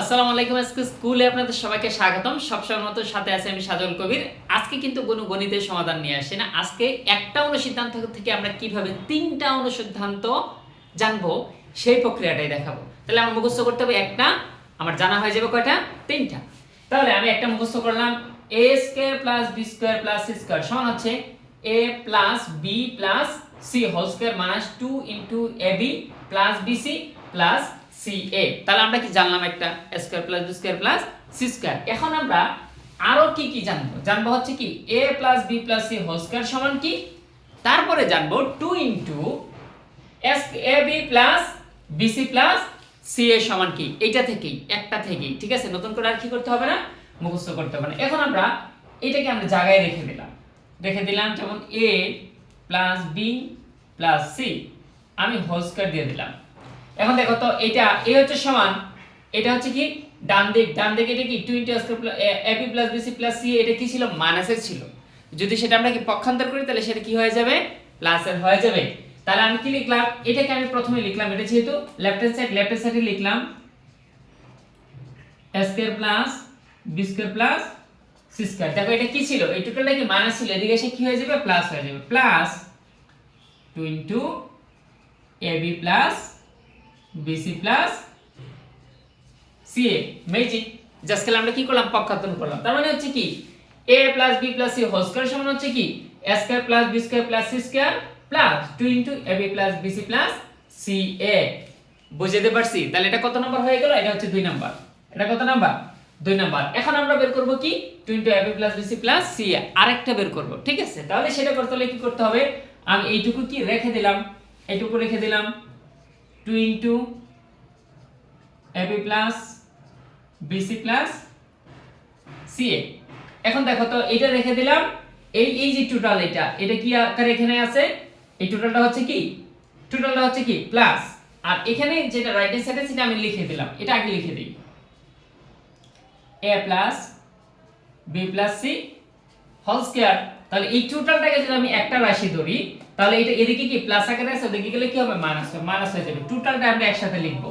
আসসালামু আলাইকুম আজকে স্কুলে আপনাদের সবাইকে স্বাগতম। সবসময় মতো সাথে আছে আমি সাজল কবির। আজকে কিন্তু কোনো গণিতের সমাধান নিয়ে আসি না। আজকে একটা অনুসিদ্ধান্ত থেকে আমরা কীভাবে তিনটা অনুসিদ্ধান্ত জানব সেই প্রক্রিয়াটাই দেখাবো। তাহলে আমার মুখস্থ করতে হবে একটা, আমার জানা হয়ে যাবে কয়টা? তিনটা। তাহলে আমি একটা মুখস্থ করলাম A square plus B square plus C square সমান হচ্ছে A plus B plus C whole square minus two into A B plus B C plus C A তাহলে আমরা কি জানলাম একটা? Square plus B square plus C square এখন আমরা আরও কি কি জানব? জানব হচ্ছে কি A plus B plus C whole square সমান কি? তারপরে জানব two into S A B plus plus C A সমান কি? এইটা থেকেই, একটা থেকেই, ঠিক আছে? নতুন করে আর কি করতে হবে না? মুখস্থ করতে হবে না। এখন আমরা এটাকে আমরা জায়গায় রেখে দিলাম। রেখে দিলাম যেমন A plus B plus C আমি হোল স্কয়ার দিয়ে দিলাম। এখন দেখো তো এটা এ হচ্ছে সমান, এটা হচ্ছে কি ডান দিক, ডান দিকে এটা কি two into square A B plus BC plus C এটা কি ছিল? মাইনাসের ছিল। যদি সেটা আমরা কি পক্ষান্তর করি, তাহলে সেটা কি হয়ে যাবে? প্লাসের হয়ে যাবে। তাহলে আমি কি লিখলাম? এটাকে আমি প্রথমে লিখলাম, এটা যেহেতু left hand side left hand সাইডে লিখলাম square plus B square plus C square দেখো এটা কি ছিল? এই টোটালটা কি মাইনাস ছিল? এদিকে এসে কি হয়ে যাবে? প্লাস হয়ে যাবে। Plus two into A B plus BC plus CA magic just খেলে আমরা কি করলাম? পক্ষান্তর করলাম। তার মানে হচ্ছে কি? A plus B plus C whole square সমান হচ্ছে কি? A square plus B square plus C square plus two into A B plus plus C A বুঝতে পারছি? তাহলে এটা কত নাম্বার হয়ে গেল? এটা হচ্ছে দুই নাম্বার এটা কত নাম্বার দুই নাম্বার এখন আমরা বের করব কি? Two into A B plus BC plus C A আরেকটা বের করব, ঠিক আছে? তাহলে সেটা করতে হলে কি করতে হবে? আমি এইটুকু কি রেখে দিলাম? এইটুকু রেখে দিলাম। Two into A B plus BC plus CA. এখন দেখো তো, এটা রেখে দিলাম। এই এই যে টোটাল এটা এটা কি আকারে এখানে আছে? এই টোটালটা হচ্ছে কি? টোটালটা হচ্ছে কি? প্লাস আর এখানে যেটা রাইট হ্যান্ড সাইডে সেটা আমি লিখে দিলাম। এটা আগে লিখে দিই। A plus B plus C whole square তাহলে এই টোটালটাকে যদি আমি একটা রাশি ধরি, তাহলে এটা এদিকে কি প্লাস আকারে আছে, ওদিকে গেলে কি হবে? মাইনাস হবে। মাইনাস হয়ে যাবে। টোটালটা আমরা একসাথে লিখব।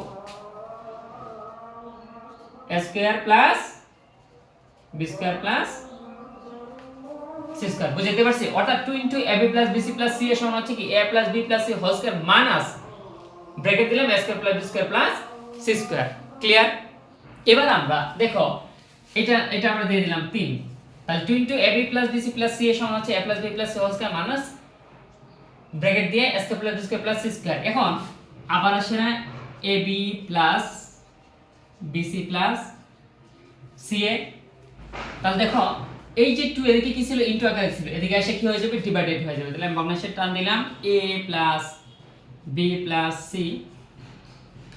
Square plus B square plus C বুঝতে পারছি? অর্থাৎ 2 into ab plus plus c এর সমান হচ্ছে কি? a plus plus c whole দিলাম plus square plus square clear এবার আমরা, দেখো, এটা এটা আমরা দিয়ে দিলাম 3 তাহলে 2 into ab plus bc plus c এর সমান হচ্ছে a plus b plus c whole square minus bracket দিয়ে a square plus square plus c square এখন আবার আসে না ab plus bc plus ca তাহলে দেখো, এই যে 2 এদিকে কি ছিল? ইনটু আকারে ছিল। এদিকে এসে কি হয়ে যাবে? ডিভাইডেড হয়ে যাবে। তাহলে আমি ভগ্নাংশের টান দিলাম। A plus b plus c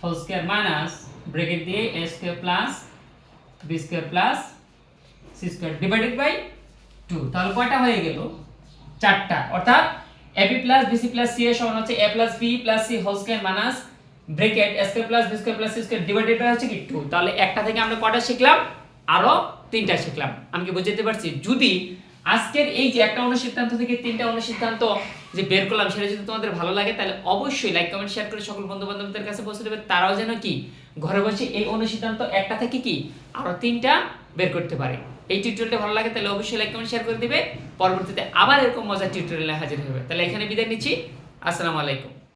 whole square minus bracket দিয়ে a square plus b square plus c square divided by 2 তাহলে কয়টা হয়ে চারটা। অর্থাৎ প্লাস প্লাস হচ্ছে প্লাস প্লাস প্লাস প্লাস কি 2 তাহলে একটা থেকে আমরা শিখলাম? শিখলাম। আমি কি পারছি? যদি আজকের এই যে একটা অনুসিদ্ধান্ত থেকে তিনটা অনুসিদ্ধান্ত যে বের করলাম, সেটা যদি তোমাদের ভালো লাগে, তাহলে অবশ্যই লাইক কমেন্ট শেয়ার করে সকল বন্ধু বান্ধবদের কাছে পৌঁছে দেবে। তারাও যেন কি? ঘরে বসে এই অনুসিদ্ধান্ত একটা থেকে কি? আরও তিনটা বের করতে পারে। এই টিউটোরিয়ালটা ভালো লাগে তাহলে অবশ্যই লাইক কমেন্ট শেয়ার করে দিবে। পরবর্তীতে আবার এরকম মজার টিউটোরিয়ালে হাজির হবে তাহলে এখানে বিদায় নিচ্ছি। আসসালামু আলাইকুম।